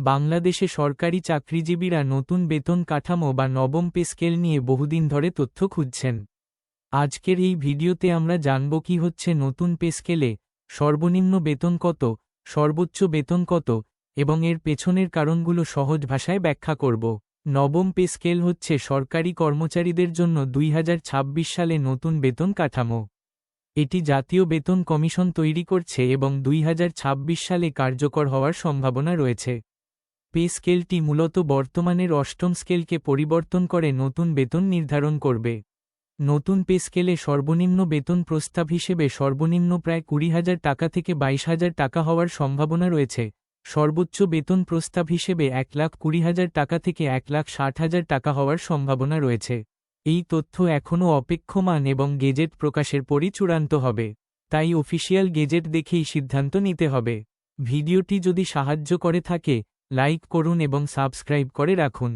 বাংলাদেশে সরকারি চাকরিজীবীরা নতুন বেতন কাঠামো বা নবম পে স্কেল নিয়ে বহুদিন ধরে তথ্য খুঁজছেন। আজকের এই ভিডিওতে আমরা জানব কি হচ্ছে নতুন পে স্কেলে সর্বনিম্ন বেতন কত, সর্বোচ্চ বেতন কত, এবং এর পেছনের কারণগুলো সহজ ভাষায় ব্যাখ্যা করব। নবম পে স্কেল হচ্ছে সরকারি কর্মচারীদের জন্য দুই হাজার ছাব্বিশ সালে নতুন বেতন কাঠামো। এটি জাতীয় বেতন কমিশন তৈরি করছে এবং দুই হাজার ছাব্বিশ সালে কার্যকর হওয়ার সম্ভাবনা রয়েছে। পে স্কেলটি মূলত বর্তমানের অষ্টম স্কেলকে পরিবর্তন করে নতুন বেতন নির্ধারণ করবে। নতুন পে স্কেলে সর্বনিম্ন বেতন প্রস্তাব হিসেবে সর্বনিম্ন প্রায় কুড়ি হাজার টাকা থেকে বাইশ হাজার টাকা হওয়ার সম্ভাবনা রয়েছে। সর্বোচ্চ বেতন প্রস্তাব হিসেবে এক লাখ কুড়ি হাজার টাকা থেকে এক লাখ ষাট হাজার টাকা হওয়ার সম্ভাবনা রয়েছে। এই তথ্য এখনও অপেক্ষমান এবং গেজেট প্রকাশের পরই চূড়ান্ত হবে। তাই অফিসিয়াল গেজেট দেখেই সিদ্ধান্ত নিতে হবে। ভিডিওটি যদি সাহায্য করে থাকে লাইক করুন এবং সাবস্ক্রাইব করে রাখুন।